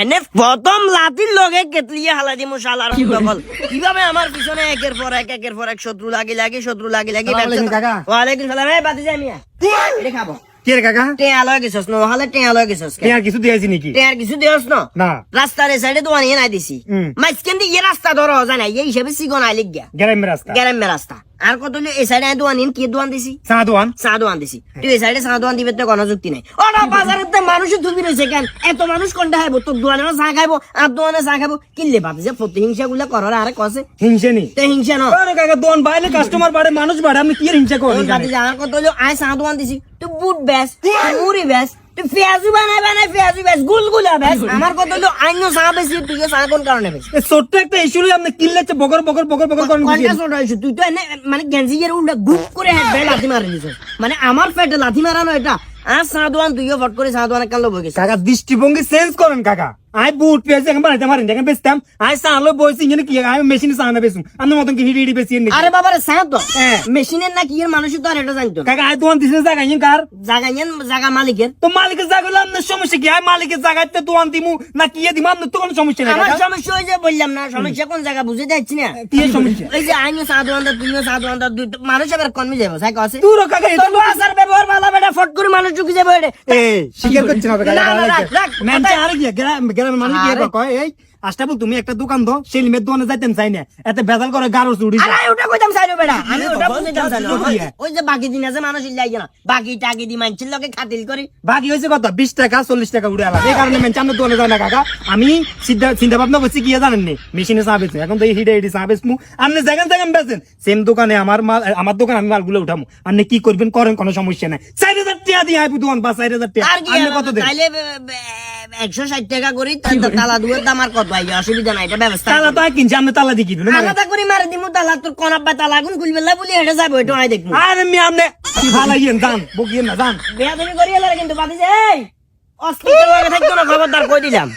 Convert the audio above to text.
এনে প্রথম লাতির লগে কেতলিয়ে হালা দিমু শালার সকল কীভাবে আমার পিছনে একের পর এক একের পর এক শত্রু লাগি লাগি শত্রু লাগি লাগি ওয়ালাইকুম সালাম। এই বাতি যাই মিয়া। এটা খাব। কে কাকা? টেয়া লয়ে গেছস ন হালে টেয়া লয়ে গেছস কে? কিছু দিয়েছি নাকি? টেয়ার কিছু দিওস ন? না। রাস্তার এ সাইডে দোয়ানি নাই দিছি। মাঝখান দিয়ে রাস্তা ধরো জানা এই হিসেবে সিগন আইলিক গিয়া। গ্রামের রাস্তা। গ্যারামের রাস্তা। আর কত হলো? এই সাইডে দোয়ানি কি দোয়ান দিছি? চা দোয়ান চা দোয়ান দিছি তুই এই সাইডে চা দোয়ান দিবে তো কোনো যুক্তি নাই। ওটা বাজারের তো মানুষের থুবি রয়েছে কেন? এত মানুষ কোনটা খাইবো? তোর দোয়ানে চা খাইবো আর দোয়ানে চা খাইবো। কিনলে ভাবি যে প্রতিহিংসা গুলা করার আরে কসে হিংসে নি? তো হিংসা ন? আরে কাকা দোয়ান বাইলে কাস্টমার বাড়ে মানুষ বাড়ে আপনি কি হিংসা করেন তোর বাতি কত হলো? আয় চা দোয়ান দিছি। তুই বুট ব্যাস মুড়ি ব্যাস তুই পেঁয়াজু বানাই বানাই পেঁয়াজু ব্যাস গুলগুলা ব্যাস আমার কত হলো আইন চা বেশি তুই চা কোন কারণে বেশি? এ ছোট্ট একটা ইস্যু আপনি কিনলেছে বগর বগর বগর বগর করেন বুঝিয়ে ছোট হয়েছে তুই তো এনে মানে গেঞ্জিয়ের উল্টা গুপ করে হেড বেড়ে লাথি মারি দিছ মানে আমার পেটে লাথি মারানো এটা আর সাদওয়ান তুইও ফট করে সাদওয়ান গেছে কাকা দৃষ্টিভঙ্গি চেঞ্জ করেন কাকা। আই বুট পেয়েছি এখন বানাইতে পারেন এখন বেচতাম আই সালো বইছি ইঞ্জিনে কি? আমি মেশিনে সানা বেচুম আমার মতন কি হিডি হিডি বেশি আরে বাবা রে সানা তো। মেশিনের না কি এর মানুষের তো আর এটা জানতো কাকা আই দোকান দিছিস জায়গা ইন কার জায়গা ইন জায়গা মালিকের। তো মালিকের জায়গা হলো আপনার সমস্যা কি? আই মালিকের জায়গাতে দোকান দিমু না কি দিমু আপনার তো কোনো সমস্যা নাই আমার সমস্যা হই যে বললাম না সমস্যা কোন জায়গা বুঝে যাচ্ছি না। কি সমস্যা? এই যে আইনো সাধু আন্দার তুমিও সাধু আন্দার দুই মানুষ আবার কমে যাবে সাইকো ব্যবহার ভালো বেটা ফট করে মানুষ ঢুকে যাবে এটা এই স্বীকার আর কি গ্রামের মানুষ কি আরে। কয়? এই আস্তাবল তুমি একটা দোকান দাও সেলিমের দোকানে যাইতেন চাই না। এতে বেজাল করে গারো চুড়ি আরে ওটা কইতাম চাইলো বেটা আমি ওটা বুঝাইতাম চাইলো কি ওই যে বাকি দিন আছে মানুষ ইল্লাই না বাকি টাকি দি মানছিল লোকে খাতিল করি। বাকি হয়েছে কত? বিশ টাকা চল্লিশ টাকা উড়ে আলাদা। এই কারণে মেনচে আমরা দোকানে যাই না কাকা। আমি চিন্তা চিন্তা ভাবনা করছি কি জানেন নি? মেশিনে বেচুন এখন তো এই হিডে হিডে চা বেচমু আপনি জায়গান জায়গান বেচেন সেম দোকানে আমার মাল আমার দোকান আমি মালগুলো উঠামু। আপনি কি করবেন করেন কোনো সমস্যা নাই। চার হাজার টাকা দিয়ে আইবু দোকান বা চার হাজার টাকা। আর কি আপনি কত দেন তাইলে একশো ষাট টাকা করি তালা দুয়ের দাম আর কত ভাই অসুবিধা নাই এটা ব্যবস্থা তালা তো আর কিনছি আপনি তালা দিয়ে কিনবেন আলাদা করে মারে দিমু তালা তোর কনাব্বা তালা আগুন খুলবে না বলি হেঁটে যাব এটা নাই দেখব। আরে মি আপনি ভালাইয়েন জান বকিয়েন না জান বেয়া তুমি করিয়ে কিন্তু বাদি যে এই লাগে থাকতো না খবরদার কই দিলাম?